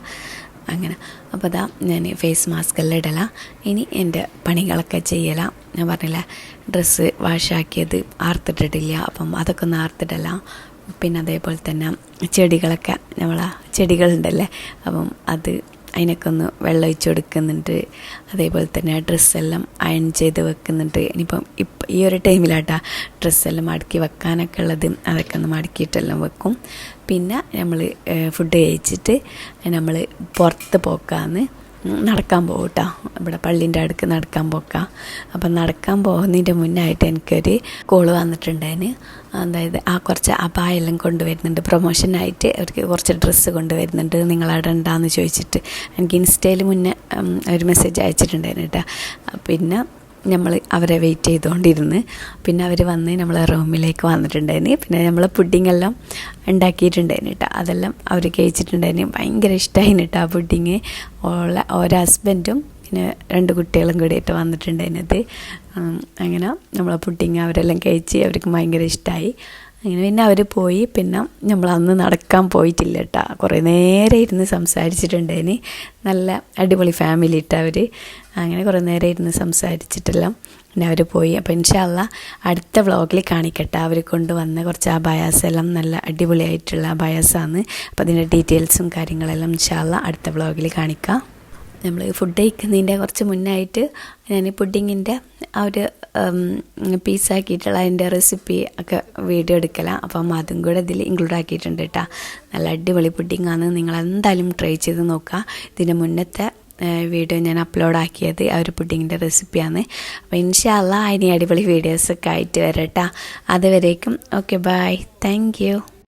അങ്ങനെ. അപ്പോൾ അതാ ഞാൻ ഫേസ് മാസ്ക് എല്ലാം ഇടല. ഇനി എന്റെ പണികളൊക്കെ ചെയ്യലാം. ഞാൻ പറഞ്ഞില്ല ഡ്രസ്സ് വാഷാക്കിയത് ആർത്തിട്ടിട്ടില്ല. അപ്പം അതൊക്കെ ഒന്ന് ആർത്തിടല. പിന്നെ അതേപോലെ തന്നെ ചെടികളൊക്കെ നമ്മളാ ചെടികളുണ്ടല്ലേ അപ്പം അത് അതിനൊക്കെ ഒന്ന് വെള്ളം ഒഴിച്ച് കൊടുക്കുന്നുണ്ട്. അതേപോലെ തന്നെ ഡ്രസ്സെല്ലാം അയൺ ചെയ്ത് വെക്കുന്നുണ്ട്. ഇനിയിപ്പം ഇപ്പം ഈ ഒരു ടൈമിലാട്ടാ ഡ്രസ്സെല്ലാം മടക്കി വെക്കാനൊക്കെ ഉള്ളത്. അതൊക്കെ ഒന്ന് മടക്കിയിട്ടെല്ലാം വെക്കും. പിന്നെ നമ്മൾ ഫുഡ് കഴിച്ചിട്ട് നമ്മൾ പുറത്ത് പോക്കാന്ന് നടക്കാൻ പോകും ഇവിടെ പള്ളീന്റെ അടുക്ക് നടക്കാൻ പോക്ക. അപ്പം നടക്കാൻ പോകുന്നതിന്റെ മുന്നായിട്ട് എനിക്കൊരു കോൾ വന്നിട്ടുണ്ടായിന്. അതായത് ആ കുറച്ച് അപായെല്ലാം കൊണ്ടുവരുന്നുണ്ട്. പ്രൊമോഷനായിട്ട് അവർക്ക് കുറച്ച് ഡ്രസ്സ് കൊണ്ടുവരുന്നുണ്ട്. നിങ്ങളവിടെ ഉണ്ടാന്ന് ചോദിച്ചിട്ട് എനിക്ക് ഇൻസ്റ്റയിൽ മുന്നേ ഒരു മെസ്സേജ് അയച്ചിട്ടുണ്ടായിരുന്നു കേട്ടോ പിന്നെ നമ്മൾ അവരെ വെയിറ്റ് ചെയ്തുകൊണ്ടിരുന്ന് പിന്നെ അവർ വന്ന് നമ്മളെ റൂമിലേക്ക് വന്നിട്ടുണ്ടായിരുന്നു. പിന്നെ നമ്മൾ പുഡിംഗ് ഉണ്ടാക്കിയിട്ടുണ്ടായിരുന്നു കേട്ടോ അതെല്ലാം അവർ കഴിച്ചിട്ടുണ്ടായിരുന്നു. ഭയങ്കര ഇഷ്ടമായിരുന്നു കേട്ടോ ആ പുഡിങ് ഉള്ള ഓരോ ഹസ്ബൻഡും പിന്നെ രണ്ട് കുട്ടികളും കൂടിയിട്ട് വന്നിട്ടുണ്ടായിരുന്നത്. അങ്ങനെ നമ്മളെ പുഡിങ് അവരെല്ലാം കഴിച്ച് അവർക്ക് ഭയങ്കര ഇഷ്ടമായി അങ്ങനെ പിന്നെ അവർ പോയി. പിന്നെ നമ്മൾ അന്ന് നടക്കാൻ പോയിട്ടില്ല കേട്ടോ കുറേ നേരം ഇരുന്ന് സംസാരിച്ചിട്ടുണ്ടേന്. നല്ല അടിപൊളി ഫാമിലി ഇട്ട് അവർ അങ്ങനെ കുറേ നേരം ഇരുന്ന് സംസാരിച്ചിട്ടെല്ലാം. പിന്നെ അവർ പോയി. അപ്പോൾ ഇൻഷാല്ല അടുത്ത വ്ളോഗിൽ കാണിക്കട്ടെ. അവർ കൊണ്ടുവന്ന കുറച്ച് ആ ബയാസെല്ലാം നല്ല അടിപൊളിയായിട്ടുള്ള ബയാസാണ് അപ്പോൾ അതിന്റെ ഡീറ്റെയിൽസും കാര്യങ്ങളെല്ലാം ഇൻഷാല്ല അടുത്ത വ്ളോഗിൽ കാണിക്കാം. നമ്മൾ ഫുഡ് കഴിക്കുന്നതിന്റെ കുറച്ച് മുന്നായിട്ട് ഞാൻ പുഡിങ്ങിന്റെ ആ ഒരു പീസാക്കിയിട്ടുള്ള അതിന്റെ റെസിപ്പി ഒക്കെ വീഡിയോ എടുക്കലാണ് അപ്പം അതും കൂടെ ഇതിൽ ഇൻക്ലൂഡ് ആക്കിയിട്ടുണ്ട് കേട്ടോ നല്ല അടിപൊളി പുഡിങ്ങാണ് നിങ്ങൾ എന്തായാലും ട്രൈ ചെയ്ത് നോക്കുക ഇതിന്റെ മുന്നത്തെ വീഡിയോ ഞാൻ അപ്ലോഡ് ആക്കിയത് ആ ഒരു പുഡിങ്ങിന്റെ റെസിപ്പിയാണ് അപ്പോൾ ഇൻഷാല്ല ഇനി അടിപൊളി വീഡിയോസൊക്കെ ആയിട്ട് വരട്ടാ. അതുവരേക്കും ഓക്കെ ബായ് താങ്ക്